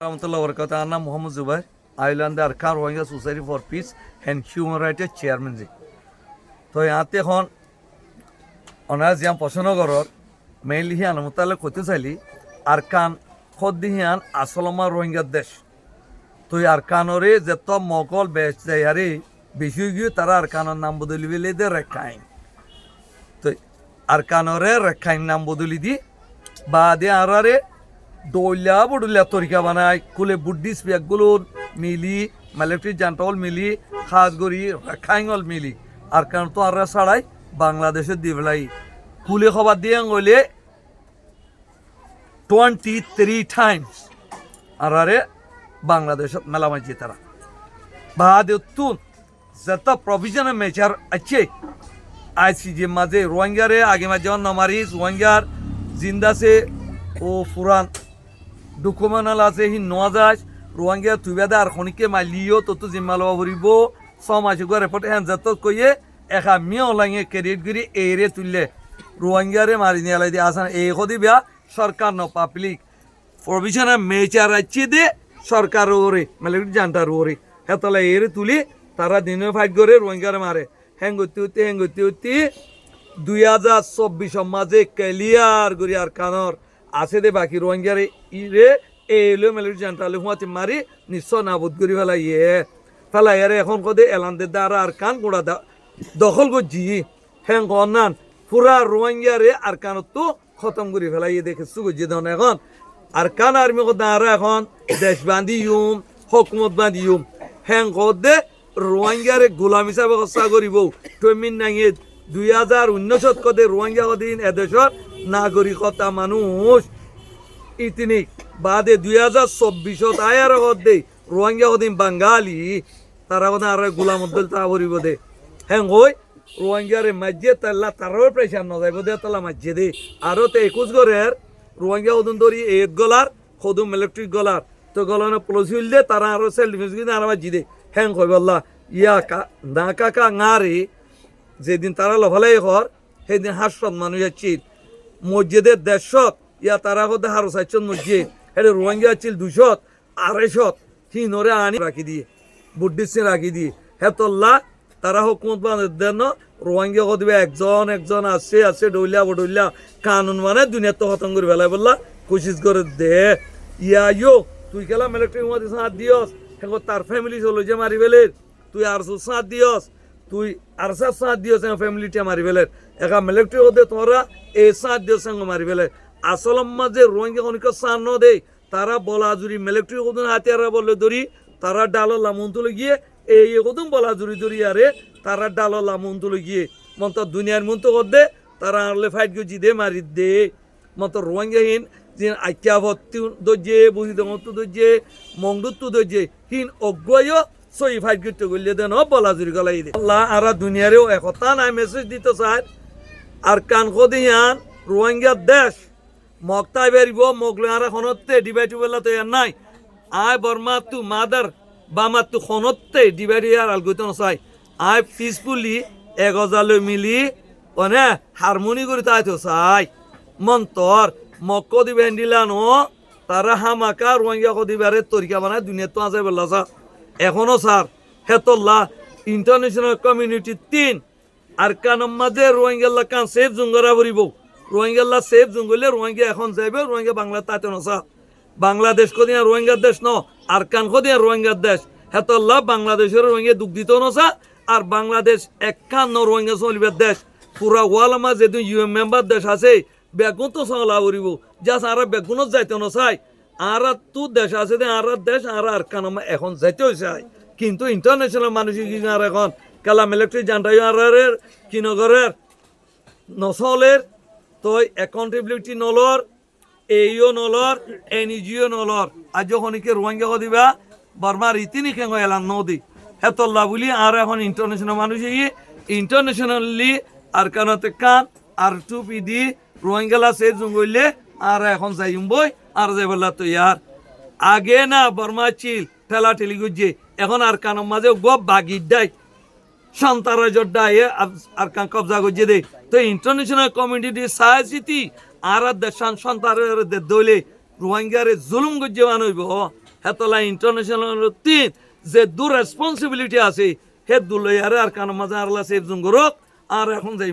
রহমতুল্লাহ বরকাত আমার নাম মোহাম্মদ জুবাই আইল্যান্ডে Arakan Rohingya society for peace and human রাইটের চেয়ারম্যান জি তো ইয়াতে এখন অনার জিয়ান পছন্দ মেইনলি হিয়ান মোতালে কইতে চাইলি আরকান খদ্দি হিয়ান আসলমা রোহিঙ্গার দেশ। তো আরকানরে যত মকল বেশ যায় আরে বেশি গিয়ে তারা আরকানের নাম বদলি বেলে দে রেখাইন তো আরকানরে রেখাইন নাম বদলি দি বা দে আরারে দৌলা বডুলা তরিকা বানায় কুলে বুদ্ধিস ব্যাগগুলো মিলি মিলিটারি জান্টল মিলি খাসগরি রেখাইঙ্গল মিলি। আর কারণ তো আর ছাড়াই বাংলাদেশের দিবলাই কুলে খবর দিয়ে গলে টোয়েন্টি থ্রি টাইমস আর আরে বাংলাদেশত মেলা মাঝি তারা তুন যত প্রভিশন মেচার আছে আইসি যে মাঝে রোহিঙ্গারে, আগে মাঝে নমারি রোহিঙ্গার, জিন্দাসে ও ফুরান ডকুমেন্টাল আছে হি নজাজ রোহিঙ্গা তুইবাদা আর খনিকে মালিও তো তো জিম্মা লওয়া ভরিব সমাজ গো রেপোর্ট হ্যান যত কইয়ে একা মিও লাঙে ক্রেডিট গিরি এরে তুললে। রোহিঙ্গারে মারি নিয়ে লাই দিয়ে আসান এই কদি বিয়া সরকার ন পাবলিক প্রভিশনে মেচার আছে দে সরকার ওরে মানে জানটার ওরে হেতলে এরে তুলি তারা দিনে ফাইট করে রোহিঙ্গারে মারে হেঙ্গতি উতি হেঙ্গতি উতি দুই হাজার চব্বিশ মাঝে ক্লিয়ার করি আর কানর আছে দে বাকি রোহিঙ্গারে ইরে এলো মেলে জানটালে হুয়াতে মারি, নিশ্চয় নাবুদ করি ফেলাই ইয়ে ফেলাই আরে এখন কদে এলান দে দ্বারা আর কান গোড়া দখল করছি। হ্যাং কন্নান পুরা রোহিঙ্গারে আর কানত তো খতম করে ফেলাই ইয়ে দেখে সুগজি ধন এখন। আর কান আর্মি আর এখন, দেশ বান্ধি ইউম হকুমত বান্ধি ইউম হ্যাং কদে রোহিঙ্গারে গোলাম হিসাবে করিব। টমিন নাঙে দুই হাজার উনিশত কদে রোহিঙ্গা কদিন এদেশর নাগরিকতা মানুষ। ইতিনিক বাদে দুই হাজার চব্বিশত আয়ার কদে রোহিঙ্গা কদিন বাঙালি, তারা কথা আর গোলাম উদ্দল তা করিব দে হ্যাং হই, রোহিঙ্গারে মাঝে তাল্লা তারও প্রেশার নজাইব দে তালা মাঝে দে আরও তে একুশ গরের রোহিঙ্গা কদিন ধরি এক গলার সদুম ইলেকট্রিক গলার। তো গলানে পলসিল দে তারা আরও সেল ডিফেন্স আর মাঝি দে হ্যাং কই বললা, ইয়া কা, না কাকা ngaরে যেদিন তারা লফালাই ঘর সেইদিন হাসত মানুষ আছিল মসজিদের দেড়শত, ইয়া তারা হতে হারো চাইছন মসজিদ এটা রোহিঙ্গা আছিল দুশত আড়াইশত হিনরে আনি রাখি দিয়ে, বুদ্ধিস্ট রাখি দিয়ে। হেতল্লা তারা হুকুমত বানের দেন রোহিঙ্গা কদিবে একজন একজন আছে আছে ডইলা, বডইলা, কানুন মানে দুনিয়ার তো খতম করে ফেলাই বললা কোশিশ করে দে। ইয়া ইয়ো, তুই খেলা মিলিটারি মধ্যে সাথ দিয়স। তার ফ্যামিলি চলো যে মারি ফেলে, তুই আর সাথ দিয়স। তুই আর সাথ দিয়স ফ্যামিলিটা মারি ফেলে। একা মিলিটারি হতে তোরা এই সাথ দিয়স মারি ফেলে। আসল মাঝে রোহিঙ্গা অনেক ন দে তারা বলা জুড়ি মিলিটারি কদুন হাতিয়ারা বলে ধরি, তারা ডালো লামুন তুলে গিয়ে, এই কদুন বলা জুড়ি ধরি আরে, তারা ডালো লামুন তুলে গিয়ে মন্ত দুনিয়ার মন তো দে তারা আনলে ফাইট গজি দে মারি দে। মত রোহিঙ্গাহীন, যে আইক্যা ভর্তি দর্জে বুঝি দমতো দর্জে মংদুত্তু দর্জে হিন অজ্ঞয় সই ফাইট করতে গলিয়ে দেন বলা জুড়ি গলাই দে। আল্লাহ আর দুনিয়ারেও একতা নাই মেসেজ দিতে চায়। আর কান কদিয়ান রোহিঙ্গার দেশ। মক্তাই বেরিব মগলে আর খনতে ডিভাইড বেলা তো ইয়ার নাই। আয় বর্মা তু মাদার, বামা তু খনতে ডিভাইড ইয়ার আলগৈত নচাই আয় পিসফুলি, এগজালৈ মিলি মানে হারমোনি করে তাই তো চাই। মন্তর, মক্ক দিবে হ্যান্ডিলান তারা হামাকা, রোহিঙ্গা কদিবারে তরিকা বানায় দুনিয়া তো আছে বেলা চা এখনও স্যার, হেতল্লা ইন্টারন্যাশনাল কমিউনিটি তিন, আর কানম মাঝে রোহিঙ্গাল্লা কান সেফ জুঙ্গরা ভরিব। রোহিঙ্গাল্লা সেফ জুঙ্গলে রোহিঙ্গা এখন যাইবে, রোহিঙ্গা বাংলা তাতে নসা বাংলাদেশ কদিয়া রোহিঙ্গার দেশ ন, আর কান কদিয়া রোহিঙ্গার দেশ। হেতল্লা বাংলাদেশের রোহিঙ্গা দুঃখ দিত নসা আর বাংলাদেশ একান্ন রোহিঙ্গা চলিবার দেশ। পুরা ওয়ালামা যেদিন ইউএম মেম্বার দেশ আছে, বেগুন তো চলা করিব জাস আর বেগুনত যাইতে নচাই আর তো দেশ আছে দে আর দেশ, আর আর কানমা এখন যাইতেও চাই কিন্তু ইন্টারন্যাশনাল মানুষ কি আর এখন? কালা মিলিটারি জানটাই আর কিনগরের নচলের তই একাউন্টেবিলিটি নলর এইও নলর এনজিও নলর আজ খনিকে রোহিঙ্গা দিবা বর্মা রীতি নিখেঙ্গ এলান নদী। হেতল্লা বলি আর এখন ইন্টারন্যাশনাল মানুষ ইয়ে ইন্টারন্যাশনালি আর কানতে কান আর টুপি দি রোহিঙ্গালা সে জুঙ্গইলে আর এখন যাইম বই আর যাই বললা তো ইয়ার। আগে না বর্মা চিল ঠেলা ঠেলি গুজে এখন আর কানের মাঝে গপ বাগির দেয়। সন্তারা জড্ডা এ আর কান কবজা করছে দে তো ইন্টারন্যাশনাল কমিউনিটি সাহায্যতি আর দেশান সন্তারের দলে রোহিঙ্গারে জুলুম গজ্জে বানইব হেতলা ইন্টারন্যাশনাল তিন, যে দু রেসপন্সিবিলিটি আছে হে দুলয়ারে আর কানো মাজা আরলা সেফ জুঙ্গরক আর এখন যাই